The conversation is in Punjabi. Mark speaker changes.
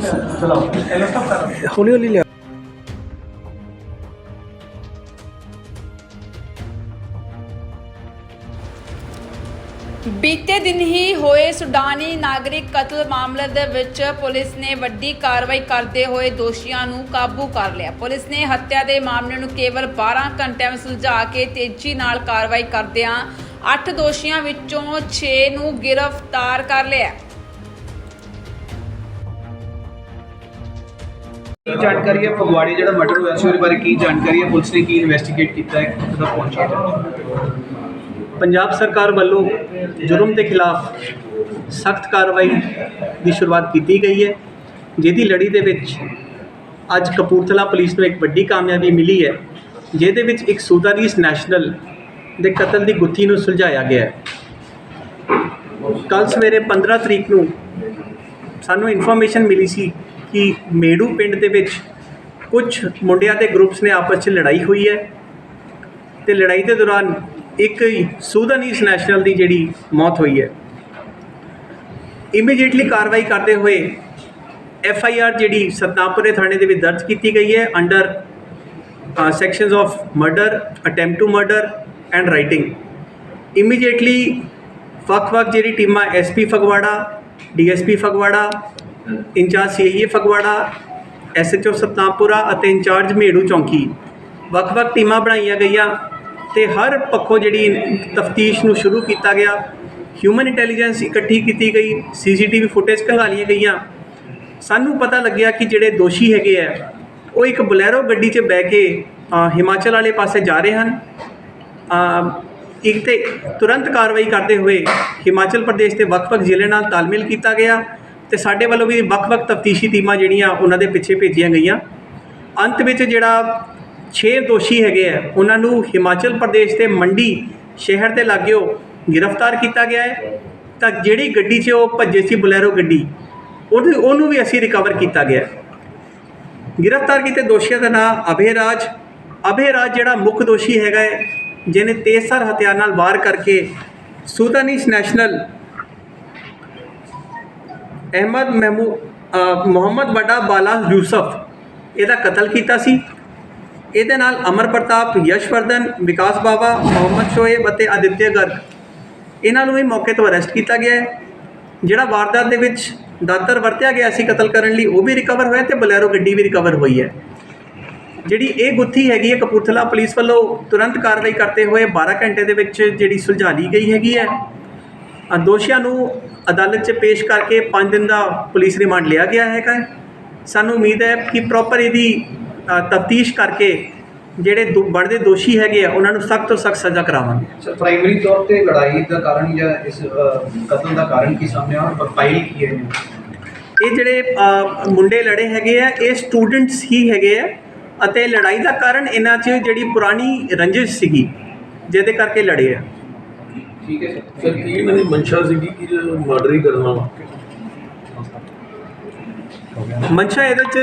Speaker 1: ਚਲਾਓ ਇਹ ਸਟਾਪ
Speaker 2: ਹੌਲੀ ਹੌਲੀ ਲਿਆ
Speaker 3: ਬੀਤੇ ਦਿਨ ਹੀ ਹੋਏ ਸੁਡਾਨੀ ਨਾਗਰਿਕ ਕਤਲ ਮਾਮਲੇ ਦੇ ਵਿੱਚ ਪੁਲਿਸ ਨੇ ਵੱਡੀ ਕਾਰਵਾਈ ਕਰਦੇ ਹੋਏ ਦੋਸ਼ੀਆਂ ਨੂੰ ਕਾਬੂ ਕਰ ਲਿਆ। ਪੁਲਿਸ ਨੇ ਹੱਤਿਆ ਦੇ ਮਾਮਲੇ ਨੂੰ ਕੇਵਲ 12 ਘੰਟਿਆਂ ਵਿੱਚ ਸੁਲਝਾ ਕੇ ਤੇਜ਼ੀ ਨਾਲ ਕਾਰਵਾਈ ਕਰਦਿਆਂ 8 ਦੋਸ਼ੀਆਂ ਵਿੱਚੋਂ 6 ਨੂੰ ਗ੍ਰਿਫਤਾਰ ਕਰ ਲਿਆ।
Speaker 4: ਕੀ ਜਾਣਕਾਰੀ ਹੈ? ਫਗਵਾੜੇ ਜਿਹੜਾ ਮਰਡਰ ਹੋਇਆ ਸੀ, ਉਹਦੇ ਬਾਰੇ ਕੀ ਜਾਣਕਾਰੀ ਹੈ? ਪੁਲਿਸ ਨੇ ਕੀ ਇਨਵੈਸਟੀਗੇਟ ਕੀਤਾ ਹੈ? ਕਿੱਥੇ ਤੱਕ ਪਹੁੰਚੀ ਹੈ
Speaker 5: ਪੰਜਾਬ ਸਰਕਾਰ ਵੱਲੋਂ ਜੁਰਮ ਦੇ ਖਿਲਾਫ ਸਖਤ ਕਾਰਵਾਈ ਦੀ ਸ਼ੁਰੂਆਤ ਕੀਤੀ ਗਈ ਹੈ, ਜਿਹਦੀ ਲੜੀ ਦੇ ਵਿੱਚ ਅੱਜ ਕਪੂਰਥਲਾ ਪੁਲਿਸ ਨੂੰ ਇੱਕ ਵੱਡੀ ਕਾਮਯਾਬੀ ਮਿਲੀ ਹੈ, ਜਿਹਦੇ ਵਿੱਚ ਇੱਕ ਸੂਦਾਨੀਸ ਨੈਸ਼ਨਲ ਦੇ ਕਤਲ ਦੀ ਗੁੱਥੀ ਨੂੰ ਸੁਲਝਾਇਆ ਗਿਆ ਹੈ। ਕੱਲ ਸਵੇਰੇ 15 ਤਰੀਕ ਨੂੰ ਸਾਨੂੰ ਇਨਫੋਰਮੇਸ਼ਨ ਮਿਲੀ ਸੀ ਕਿ ਮੇੜੂ ਪਿੰਡ ਦੇ ਵਿੱਚ ਕੁਝ ਮੁੰਡਿਆਂ ਦੇ ਗਰੁੱਪਸ ਨੇ ਆਪਸ 'ਚ ਲੜਾਈ ਹੋਈ ਹੈ ਤੇ ਲੜਾਈ ਦੇ ਦੌਰਾਨ ਇੱਕ ਸੂਦਾਨੀਸ ਨੈਸ਼ਨਲ ਦੀ ਜਿਹੜੀ ਮੌਤ ਹੋਈ ਹੈ। ਇਮੀਡੀਏਟਲੀ ਕਾਰਵਾਈ ਕਰਦੇ ਹੋਏ ਐਫ ਆਈ ਆਰ ਜਿਹੜੀ ਸਤਨਾਮਪੁਰੇ ਥਾਣੇ ਦੇ ਵਿੱਚ ਦਰਜ ਕੀਤੀ ਗਈ ਹੈ under sections of murder attempt to murder and writing immediately ਵੱਖ-ਵੱਖ ਜਿਹੜੀ ਟੀਮਾਂ SP Phagwara DSP Phagwara incharge CIA Phagwara, SHO Satnampura ਅਤੇ ਇੰਚਾਰਜ ਮੇੜੂ ਚੌਂਕੀ। ਵੱਖ-ਵੱਖ ਟੀਮਾਂ ਬਣਾਈਆਂ ਗਈਆਂ ਤੇ ਹਰ ਪੱਖੋਂ ਜਿਹੜੀ ਤਫਤੀਸ਼ ਨੂੰ ਸ਼ੁਰੂ ਕੀਤਾ ਗਿਆ ਹਿਊਮਨ ਇੰਟੈਲੀਜੈਂਸ ਇਕੱਠੀ ਕੀਤੀ ਗਈ, ਸੀਸੀਟੀਵੀ ਫੁਟੇਜ ਖੰਗਾਲੀਆਂ ਗਈਆਂ। ਸਾਨੂੰ ਪਤਾ ਲੱਗਿਆ ਕਿ ਜਿਹੜੇ ਦੋਸ਼ੀ ਹੈਗੇ ਆ, ਉਹ ਇੱਕ ਬਲੈਰੋ ਗੱਡੀ 'ਚ ਬਹਿ ਕੇ ਹਿਮਾਚਲ ਵਾਲੇ ਪਾਸੇ ਜਾ ਰਹੇ ਹਨ। ਇੱਕ ਤੇ ਤੁਰੰਤ ਕਾਰਵਾਈ ਕਰਦੇ ਹੋਏ ਹਿਮਾਚਲ ਪ੍ਰਦੇਸ਼ ਦੇ ਵੱਖ-ਵੱਖ ਜ਼ਿਲ੍ਹੇ ਨਾਲ ਤਾਲਮੇਲ ਕੀਤਾ ਗਿਆ ਤੇ ਸਾਡੇ ਵੱਲੋਂ ਵੀ ਵੱਖ-ਵੱਖ ਤਫਤੀਸ਼ੀ ਟੀਮਾਂ ਜਿਹੜੀਆਂ ਉਹਨਾਂ ਦੇ ਪਿੱਛੇ ਭੇਜੀਆਂ ਗਈਆਂ। ਅੰਤ ਵਿੱਚ ਜਿਹੜਾ 6 ਦੋਸ਼ੀ ਹੈਗੇ ਆ, ਉਹਨਾਂ ਨੂੰ ਹਿਮਾਚਲ ਪ੍ਰਦੇਸ਼ ਦੇ ਮੰਡੀ ਸ਼ਹਿਰ ਦੇ ਲਾਗਿਓ ਗ੍ਰਿਫਤਾਰ ਕੀਤਾ ਗਿਆ ਹੈ। ਤਾਂ ਜਿਹੜੀ ਗੱਡੀ 'ਚ ਉਹ ਭੱਜੇ ਸੀ ਬੁਲੈਰੋ ਗੱਡੀ ਉਹਨੂੰ ਉਹਨੂੰ ਵੀ ਅਸੀਂ ਰਿਕਵਰ ਕੀਤਾ ਗਿਆ। ਗ੍ਰਿਫਤਾਰ ਕੀਤੇ ਦੋਸ਼ੀਆਂ ਦਾ ਨਾਮ ਅਭੇ ਰਾਜ। ਅਭੇ ਰਾਜ ਜਿਹੜਾ ਮੁੱਖ ਦੋਸ਼ੀ ਹੈਗਾ ਹੈ, ਜਿਹਨੇ ਤੇਜ਼ਧਾਰ ਹਥਿਆਰ ਨਾਲ ਵਾਰ ਕਰਕੇ Sudanese national Ahmed Mahmoud Muhammad ਵੱਡਾ ਬਾਲਾ ਯੂਸਫ, ਇਹਦਾ ਕਤਲ ਕੀਤਾ ਸੀ। ਇਹਦੇ ਨਾਲ ਅਮਰ ਪ੍ਰਤਾਪ ਯਸ਼ਵਰਧਨ ਵਿਕਾਸ ਬਾਵਾ, ਮੁਹੰਮਦ ਸ਼ੋਏਬ ਅਤੇ ਆਦਿਤਯ ਗਰਗ। ਇਹਨਾਂ ਨੂੰ ਵੀ ਮੌਕੇ ਤੋਂ ਅਰੈਸਟ ਕੀਤਾ ਗਿਆ ਹੈ। ਜਿਹੜਾ ਵਾਰਦਾਤ ਦੇ ਵਿੱਚ ਦਾਤਰ ਵਰਤਿਆ ਗਿਆ ਸੀ ਕਤਲ ਕਰਨ ਲਈ, ਉਹ ਵੀ ਰਿਕਵਰ ਹੋਇਆ ਤੇ ਬਲੈਰੋ ਗੱਡੀ ਵੀ ਰਿਕਵਰ ਹੋਈ ਹੈ। ਜਿਹੜੀ ਇਹ ਗੁੱਥੀ ਹੈਗੀ ਹੈ ਕਪੂਰਥਲਾ ਪੁਲਿਸ ਵੱਲੋਂ ਤੁਰੰਤ ਕਾਰਵਾਈ ਕਰਦੇ ਹੋਏ 12 ਘੰਟੇ ਦੇ ਵਿੱਚ ਜਿਹੜੀ ਸੁਲਝਾ ਲਈ ਗਈ ਹੈਗੀ ਹੈ। ਦੋਸ਼ੀਆਂ ਨੂੰ ਅਦਾਲਤ 'ਚ ਪੇਸ਼ ਕਰਕੇ 5 ਦਿਨ ਦਾ ਪੁਲਿਸ ਰਿਮਾਂਡ ਲਿਆ ਗਿਆ ਹੈਗਾ। ਸਾਨੂੰ ਉਮੀਦ ਹੈ ਕਿ ਪ੍ਰੋਪਰ ਇਹਦੀ ਤਫਤੀਸ਼ ਕਰਕੇ ਜਿਹੜੇ ਬਣਦੇ ਦੋਸ਼ੀ ਹੈਗੇ ਆ ਉਹਨਾਂ ਨੂੰ ਸਖਤ ਤੋਂ ਸਖਤ ਸਜ਼ਾ ਕਰਾਵਾਂਗੇ।
Speaker 4: ਸਰ ਪ੍ਰਾਇਮਰੀ ਤੌਰ ਤੇ ਲੜਾਈ ਦਾ ਕਾਰਨ ਜਾਂ ਇਸ ਕਤਲ ਦਾ ਕਾਰਨ ਕੀ ਸਾਹਮਣੇ ਆਇਆ ਔਰ ਫਾਈਲ ਕੀ ਹੈ?
Speaker 5: ਇਹ ਜਿਹੜੇ ਮੁੰਡੇ ਲੜੇ ਹੈਗੇ ਆ ਇਹ ਸਟੂਡੈਂਟਸ ਹੀ ਹੈਗੇ ਆ ਅਤੇ ਲੜਾਈ ਦਾ ਕਾਰਨ ਇਹਨਾਂ 'ਚ ਜਿਹੜੀ ਪੁਰਾਣੀ ਰੰਜਿਸ਼ ਸੀਗੀ ਜਿਹਦੇ ਕਰਕੇ ਲੜੇ ਆ।
Speaker 4: ਠੀਕ ਹੈ।
Speaker 6: ਸਰ, ਕੀ ਇਹਨਾਂ ਦੀ ਮਨਸ਼ਾ ਸੀਗੀ, ਕਿ ਮਰਡਰ ਹੀ ਕਰਨਾ ਵਾ?
Speaker 5: ਮਨਸ਼ਾ ਇਹਦੇ 'ਚ